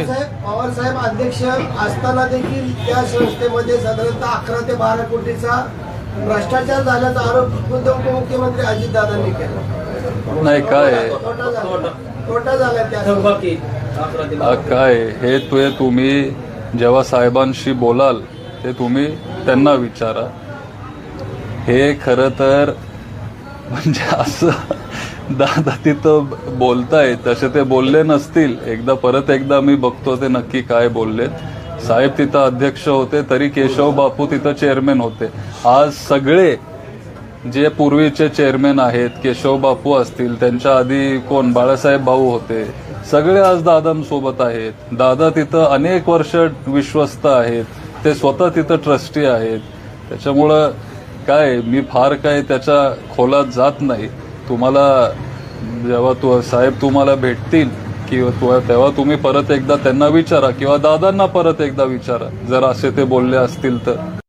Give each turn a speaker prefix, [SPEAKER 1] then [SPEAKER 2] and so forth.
[SPEAKER 1] पवारसाहेब पवारसाहेब अध्यक्ष असताना देखील त्या संस्थेमध्ये साधारणतः अकरा ते बारा कोटीचा भ्रष्टाचार झाल्याचा आरोप खुद्द उपमुख्यमंत्री अजितदादांनी केला.
[SPEAKER 2] नाही काय?
[SPEAKER 1] तोटा झाला. त्या
[SPEAKER 2] काय? हे तुये तुम्ही जेव्हा साहेबांशी बोलाल ते तुम्ही त्यांना विचारा. हे खरं तर म्हणजे असं दादा तिथं बोलताय तसे ते बोलले नसतील. एकदा परत एकदा मी बघतो ते नक्की काय बोललेत. साहेब तिथं अध्यक्ष होते तरी केशव बापू तिथं चेअरमॅन होते. आज सगळे जे पूर्वीचे चेअरमॅन आहेत केशव बापू असतील त्यांच्या आधी कोण? बाळासाहेब भाऊ होते. सगळे आज दादांसोबत आहेत. दादा तिथं अनेक वर्ष विश्वस्त आहेत. ते स्वतः तिथं ट्रस्टी आहेत. त्याच्यामुळं काय मी फार काय त्याच्या खोलात जात नाही. तुम्हाला जेव्हा तू साहेब तुम्हाला भेटतील किंवा तेव्हा तुम्ही परत एकदा त्यांना विचारा किंवा दादांना परत एकदा विचारा जर असे ते बोलले असतील तर.